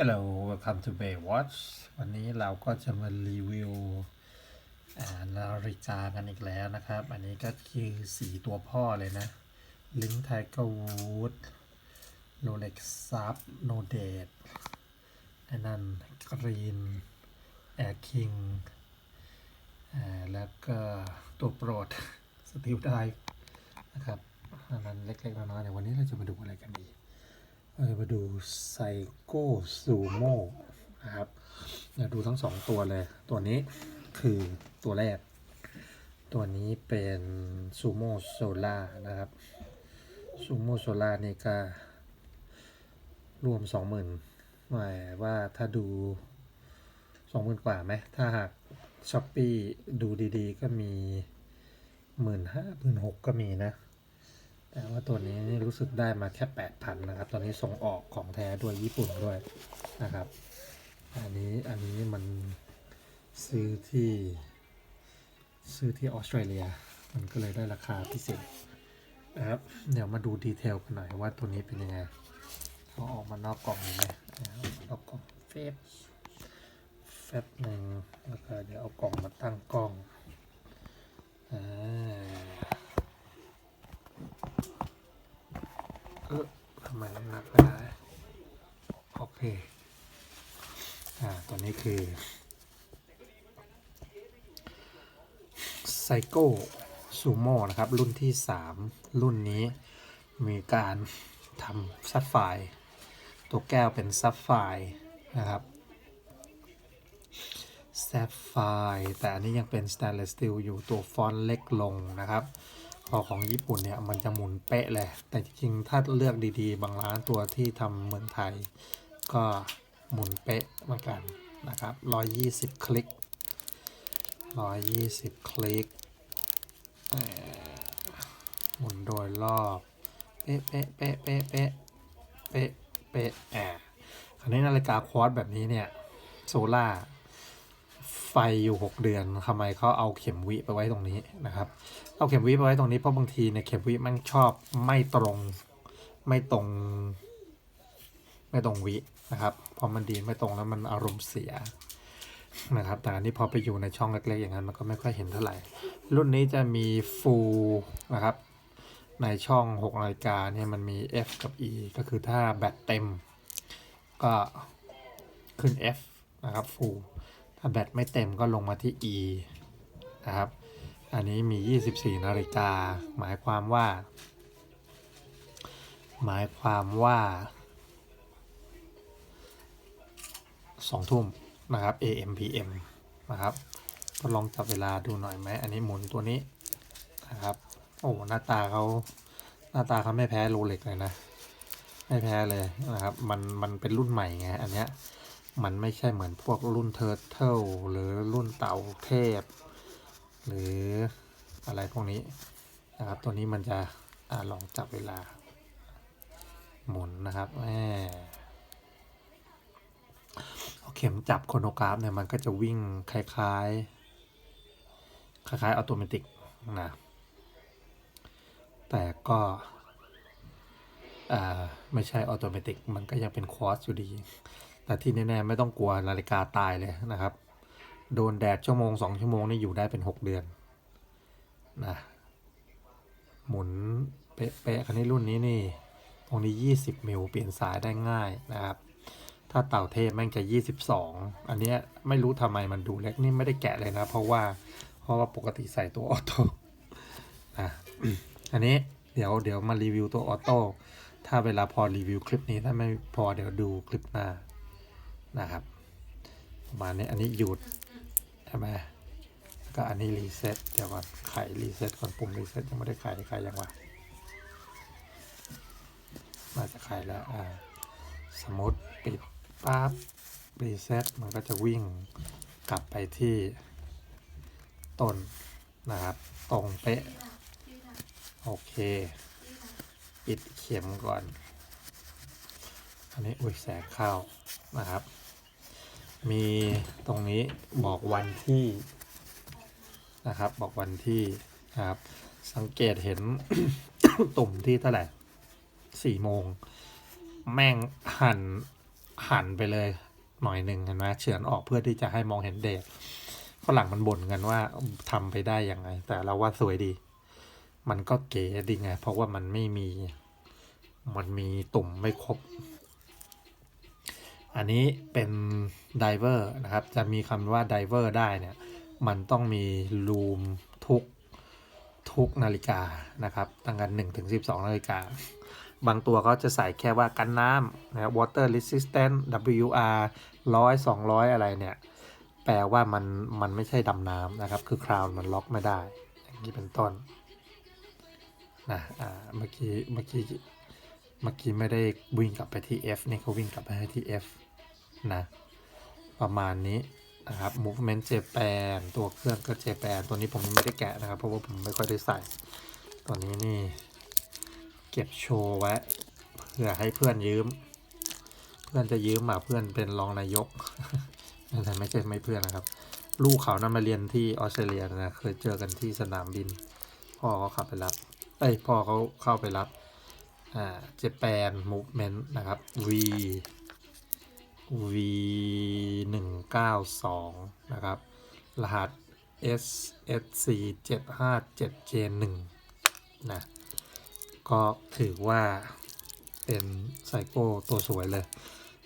Hello welcome to Baywatch วันนี้เราก็จะมารีวิวนาฬิกากันอีกแล้วนะครับ อันนี้ก็คือสีตัวพ่อเลยนะ ลิงไทเกอร์วูดโรเล็กซับโนเดตอ้นั่นกรีนแอร์คิงแล้วก็ตัวโปรดสติลได้นะครับอันนั้นเล็กๆน้อยๆเดี๋ยววันนี้เราจะมาดูอะไรกันดี เราจะมาดูไซโก้ซูโม่นะครับเดี๋ยวดูทั้งสองตัวเลย ตัวนี้คือตัวแรก ตัวนี้เป็นซูโม่โซล่านะครับซูโม่โซล่านี่ก็รวมสองหมื่นหมายว่าถ้าดูสองหมื่นกว่าไหม ถ้าหากช้อปปี้ดูดีๆ ก็มีหมื่นห้าหมื่นหกก็มีนะ แต่ว่าตัวนี้รู้สึกได้มาแค่แปดพันนะครับ ตอนนี้ส่งออกของแท้ด้วยญี่ปุ่นด้วยนะครับ อันนี้อันนี้มันซื้อที่ซื้อที่ออสเตรเลีย มันก็เลยได้ราคาพิเศษนะครับ เดี๋ยวมาดูดีเทลกันหน่อยว่าตัวนี้เป็นยังไงเขาออกมานอกกล่องเลยไหมเอาออานอกกล่องเฟบแฟบหนึ่งแล้วก็เดี๋ยวเอากล่องมาตั้งกล้องอ่า เออทำไมน้ำหนักไม่ได้ โอเค อ่า ตัว นี้คือไซโก้ซูโม่นะครับ รุ่นที่ 3 รุ่นนี้มีการทำซับไฟตัวแก้วเป็นซับไฟนะครับซับไฟแต่อันนี้ยังเป็นสแตนเลสสตีลอยู่ตัวฟอนต์เล็กลงนะครับ พอของญี่ปุ่นเนี่ยมันจะหมุนเป๊ะเลย แต่จริงๆถ้าเลือกดีๆ บางร้านตัวที่ทำเมืองไทย ก็หมุนเป๊ะเหมือนกัน นะครับ 120 คลิก 120 คลิกเอ่อหมุนโดยรอบ เป๊ะเป๊ะเป๊ะเป๊ะเป๊ะเป๊ะเป๊ะแอบคราวนี้นาฬิกาควอตแบบนี้เนี่ยโซล่าไฟอยู่ 6 เดือนทำไมเขาเอาเข็มวิไปไว้ตรงนี้นะครับ เอาเข็มวิไปไว้ตรงนี้เพราะบางทีเนี่ยเข็มวิมันชอบไม่ตรงไม่ตรง ไม่ตรงวิ นะครับ พอมันดีไม่ตรงแล้วมันอารมณ์เสียนะครับแต่อันนี้พอไปอยู่ในช่องเล็กๆอย่างนั้นมันก็ไม่ค่อยเห็นเท่าไหร่ รุ่นนี้จะมีฟูนะครับ ในช่อง 6 นาฬิกาเนี่ยมันมี F กับ E ก็คือถ้าแบตเต็ม ก็ขึ้น F นะครับฟูถ้าแบตไม่เต็มก็ลงมาที่ E นะครับ อันนี้มี 24 นาฬิกา หมายความว่า หมายความว่า 2 ทุ่มนะครับ AM PM นะครับก็ลองจับเวลาดูหน่อยไหม อันนี้หมุนตัวนี้นะครับ โอ้หน้าตาเขาหน้าตาเขาไม่แพ้โรเล็กเลยนะ ไม่แพ้เลยนะครับ มันมันเป็นรุ่นใหม่ไง อันเนี้ยมันไม่ใช่เหมือนพวกรุ่นเทอร์เทิลหรือรุ่นเต่าเทพ หรืออะไรพวกนี้นะครับ ตัวนี้มันจะอลองจับเวลา หมุนนะครับแหม เอาเข็มจับโครโนกราฟเนี่ยมันก็จะวิ่งคล้ายๆ คล้ายๆอัตโนมัตินะ แต่ก็ไม่ใช่ออโตเมติกมันก็ยังเป็นควอสอยู่ดี แต่ที่แน่ๆไม่ต้องกลัวนาฬิกาตายเลยนะครับ โดนแดดชั่วโมงสองชั่วโมงนี่อยู่ได้เป็นหกเดือนนะหมุนเป๊ะๆคันนี้รุ่นนี้นี่ ตรงนี้ 20 มิลเปลี่ยนสายได้ง่ายนะครับ ถ้าเต่าเทพแม่งจะ 22 อันเนี้ยไม่รู้ทำไมมันดูเล็กนี่ไม่ได้แกะเลยนะ เพราะว่าเพราะว่าปกติใส่ตัวออโต้นะอันนี้เดี๋ยวเดี๋ยวมารีวิวตัวออโต้ถ้าเวลาพอรีวิวคลิปนี้ถ้าไม่พอเดี๋ยวดูคลิปหน้านะครับประมาณนี้อันนี้หยุดใช่ไหมแล้วก็อันนี้รีเซ็ตเดี๋ยวก่อนไขรีเซ็ตก่อนปุ่มรีเซ็ตยังไม่ได้ไขไขยังวะมาจะไขแล้วอ่าสมมติปิด ปั๊บรีเซ็ตมันก็จะวิ่งกลับไปที่ต้นนะครับ ตรงเป๊ะ โอเค ปิดเข็มก่อน อันนี้อุ้ยแสงเข้านะครับ มีตรงนี้บอกวันที่นะครับ บอกวันที่นะครับ สังเกตเห็นตุ่มที่เท่าไหร่สี่โมง แม่งหัน หั่นไปเลยหน่อยหนึ่งเห็นไหมเฉือนออกเพื่อที่จะให้มองเห็นเดทฝรั่งมันบ่นกันว่าทำไปได้ยังไง แต่เราว่าสวยดี มันก็เก๋ดีไง เพราะว่ามันไม่มี มันมีตุ่มไม่ครบ อันนี้เป็นไดเวอร์นะครับ จะมีคำว่าไดเวอร์ได้เนี่ย มันต้องมีรูมทุกทุกนาฬิกานะครับ ตั้งแต่1ถึง12นาฬิกา บางตัวก็จะใส่แค่ว่ากันน้ำนะครับ water resistant WR 100 200 อะไรเนี่ย แปลว่ามันมันไม่ใช่ดำน้ำนะครับ คือคราวมันล็อกไม่ได้ อย่างนี้เป็นต้นนะอ่าเมื่อกี้เมื่อกี้เมื่อกี้ไม่ได้วิ่งกลับไปที่ F นี่เขาวิ่งกลับไปที่ F นะประมาณนี้นะครับ movement Japan ตัวเครื่องก็ Japan ตัวนี้ผมยังไม่ได้แกะนะครับ เพราะว่าผมไม่ค่อยได้ใส่ ตัวนี้นี่ เก็บโชว์ไว้เพื่อให้เพื่อนยืม เพื่อนจะยืมมาเพื่อนเป็นรองนายกแต่ไม่ใช่ไม่เพื่อนนะครับ ลูกเขานั้นมาเรียนที่ออสเตรเลียนะเคยเจอกันที่สนามบิน พ่อเขาขับไปรับ เอ้ยพ่อเขาเข้าไปรับอ่าเจแปนมูฟเมนต์นะครับ V V หนึ่งเก้าสองนะครับ รหัส S S C เจ็ดห้าเจ็ด J หนึ่งนะ ก็ถือว่าเป็นไซโก้ตัวสวยเลย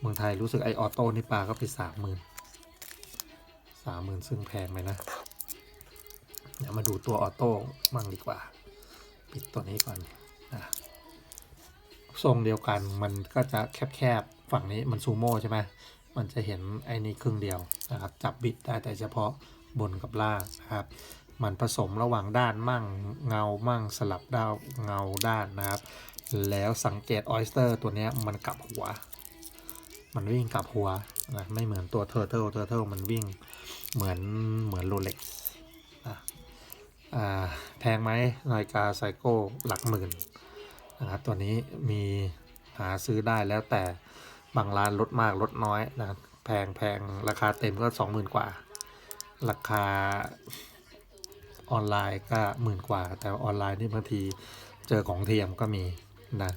เมืองไทยรู้สึกไอออโต้นี่ปลาก็ไปสามหมื่นสามหมื่นซึ่งแพงไหมนะเดี๋ยวมาดูตัวออโต้มั่งดีกว่า ปิดตัวนี้ก่อนนะทรงเดียวกันมันก็จะแคบๆ ฝั่งนี้มันซูโม่ใช่ไหมมันจะเห็นไอ้นี่ครึ่งเดียวนะครับ จับบิดได้แต่เฉพาะบนกับล่างนะครับ มันผสมระหว่างด้านมั่งเงามั่งสลับด้าวเงาด้านนะครับ แล้วสังเกตออ s สเตอร์ตัวนี้มันกลับหัว มันวิ่งกลับหัวนะไม่เหมือนตัวเทอร์เทิลเทอร์เทิลมันวิ่งเหมือนเหมือนโรเล็กนะอ่าแพงไหมนาฬิกาไซโก้หลักหมื่นนะครับตัวนี้มีหาซื้อได้แล้วแต่บางร้านลดมากลดน้อยนะแพงแพงราคาเต็มก็สองหมื่นกว่า ราคา ออนไลน์ก็หมื่นกว่า แต่ออนไลน์นี่บางทีเจอของเทียมก็มีนะ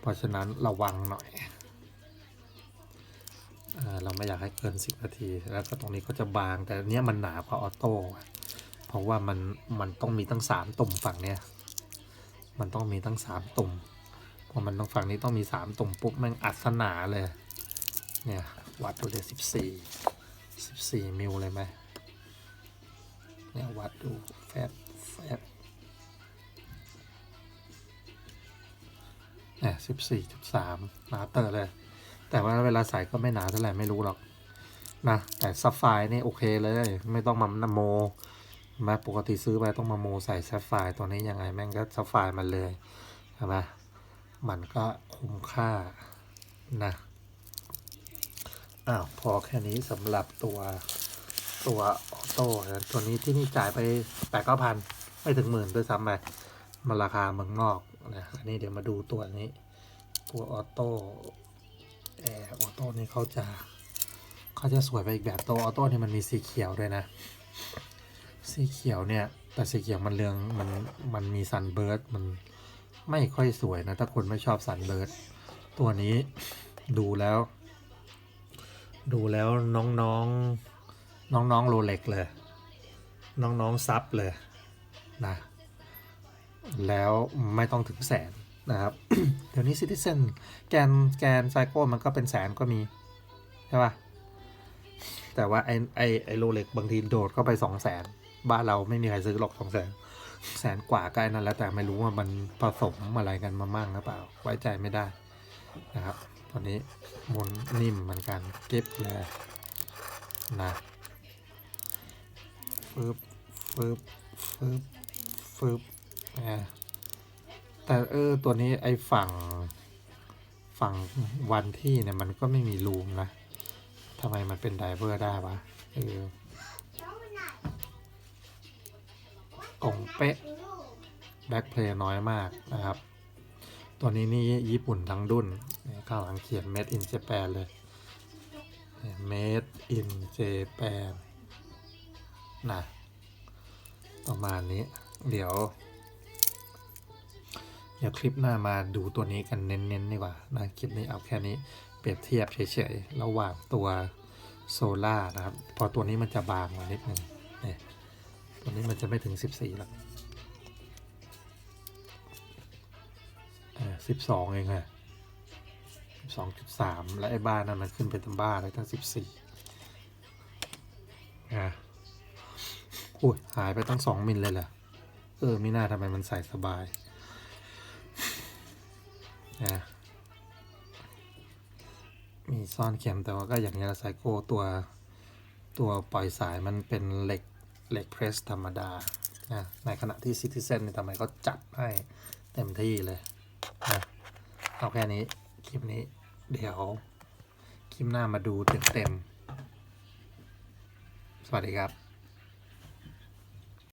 เพราะฉะนั้นระวังหน่อยเอเราไม่อยากให้เกิน 10 นาที แล้วก็ตรงนี้ก็จะบาง แต่เนี้ยมันหนากว่าออโต้ เพราะว่ามันมันต้องมีตั้ง 3 ตุ่มฝั่งเนี้ย มันต้องมีตั้ง 3 ตุ่ม พอมันต้องฝั่งนี้ต้องมี 3 ตุ่มปุ๊บแม่งอัดสนาเลย เนี่ย วัดดูเดี๋ยวสิบสี่สิบสี่มิลเลยไหม เนี่ยวัดดูแฟบแฟบเนี่ยสิบสี่จุดสามหนาเตอร์เลย แต่ว่าเวลาใส่ก็ไม่หนาเท่าไหร่ไม่รู้หรอกนะแต่ซัฟไฟนี่โอเคเลยไม่ต้องมานโมมาปกติซื้อไปต้องมาโมใส่ซัฟไฟตัวนี้ยังไงแม่งก็ซัฟไฟมันเลยใช่ไหมมันก็คุ้มค่านะอ้าวพอแค่นี้สำหรับตัวตัว โต้ตัวนี้ที่นี่จ่ายไปแปดเก้าพันไม่ถึงหมื่นด้วยซ้ำไปมันราคาเมืองนอกนะอันนี้เดี๋ยวมาดูตัวนี้ ตัวออโต้แอร์ออโต้นี่เขาจะเขาจะสวยไปอีกแบบตัวออโต้นี่มันมีสีเขียวด้วยนะ สีเขียวเนี่ย แต่สีเขียวมันเรืองมันมันมีซันเบิร์ดมันไม่ค่อยสวยนะ ถ้าคนไม่ชอบซันเบิร์ดตัวนี้ดูแล้ว ดูแล้วน้องๆ น้องๆโรเล็กเลย น้องๆซับเลยนะแล้วไม่ต้องถึงแสนนะครับ เดี๋ยวนี้ซิติเซนแกนแกนไซโก้มันก็เป็นแสนก็มี ใช่ป่ะ แต่ว่าไอไอไอโรเล็กบางทีโดดเข้าไปสองแสนบ้านเราไม่มีใครซื้อหรอกสองแสนแสนกว่าก็ไอ้นั่นแล้วแต่ไม่รู้ว่ามันผสมอะไรกันมามั่งหรือเปล่า ไว้ใจไม่ได้นะครับ ตอนนี้มุนนิ่มเหมือนกันเก็บเลยนะ ฟึบฟึบฟึบฟึบอ่าแต่เออตัวนี้ไอฝั่ง ฝั่งวันที่เนี่ยมันก็ไม่มีรูมนะทำไมมันเป็นไดเวอร์ได้วะเออกล่องเป๊ะแบ็คเพลย์น้อยมากนะครับ ตัวนี้นี่ญี่ปุ่นทั้งดุนข้างหลังเขียน made in Japan เลย made in Japan นะประมาณนี้ เดี๋ยว เดี๋ยวคลิปหน้ามาดูตัวนี้กันเน้นๆดีกว่านะคลิปนี้เอาแค่นี้เปรียบเทียบเฉยๆระหว่างตัวโซล่านะครับ พอตัวนี้มันจะบางกว่านิดนึงเนี่ยตัวนี้มันจะไม่ถึง 14หรอกสิบสองเองอะสองจุดสามและไอ้บ้านนั้นมันขึ้นไปตั้งบ้าเลยตั้งสิบสี่อะ อุ้ยหายไปตั้งสองมิลเลยเหรอเออไม่น่าทำไมมันใส่สบายนะมีซ่อนเข็มแต่ว่าก็อย่างนี้ละไซโก้ตัวตัวปล่อยสายมันเป็นเหล็กเหล็กเพรสธรรมดานะในขณะที่ซิติเซนเนี่ยทำไมเขาจัดให้เต็มที่เลยนะเอาแค่นี้ คลิปนี้เดี๋ยว คลิปหน้ามาดูเต็มๆสวัสดีครับ